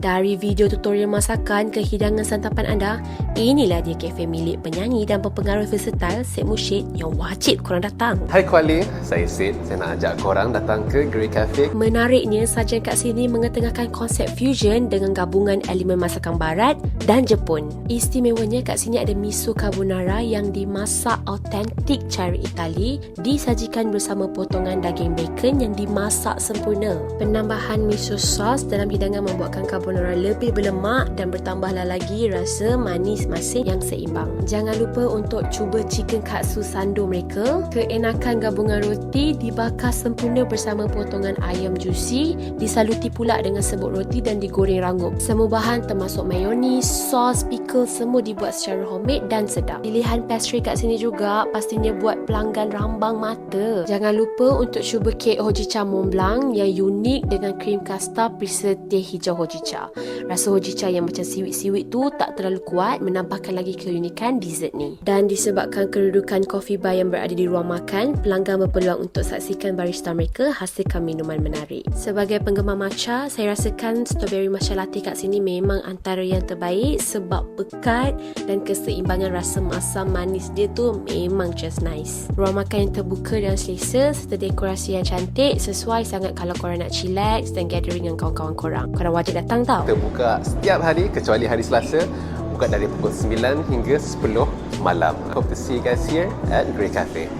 Dari video tutorial masakan ke hidangan santapan anda, inilah dia kafe milik penyanyi dan pepengaruh versatile Syed Mushid yang wajib korang datang. Hai Kuali, saya Sid. Saya nak ajak korang datang ke Grey Cafe. Menariknya, sajian kat sini mengetengahkan konsep fusion dengan gabungan elemen masakan barat dan Jepun. Istimewanya kat sini ada miso carbonara yang dimasak autentik cara Itali, disajikan bersama potongan daging bacon yang dimasak sempurna. Penambahan miso sauce dalam hidangan membuatkan carbonara lebih berlemak dan bertambahlah lagi rasa manis masin yang seimbang. Jangan lupa untuk cuba chicken katsu sando mereka. Keenakan gabungan roti dibakar sempurna bersama potongan ayam juicy, disaluti pula dengan sebut roti dan digoreng rangup. Semua bahan termasuk mayonis, sos, pickle semua dibuat secara homemade dan sedap. Pilihan pastry kat sini juga pastinya buat pelanggan rambang mata. Jangan lupa untuk cuba kek hojicha Mont Blanc yang unik dengan krim kasta perisa teh hijau hojicha. Rasa hojicha yang macam siwit-siwit tu tak terlalu kuat menambahkan lagi keunikan dessert ni. Dan disebabkan kedudukan coffee bar yang berada di ruang makan, pelanggan berpeluang untuk saksikan barista mereka hasilkan minuman menarik. Sebagai penggemar matcha, saya rasakan strawberry matcha latte kat sini memang antara yang terbaik sebab pekat dan keseimbangan rasa masam manis dia tu memang just nice. Ruang makan yang terbuka dan selesa serta dekorasi yang cantik sesuai sangat kalau korang nak chillax dan gathering dengan kawan-kawan korang. Korang wajib datang tau. Kita buka setiap hari kecuali hari Selasa. Buka dari pukul 9 hingga 10 malam. Hope to see you guys here at Grey Cafe.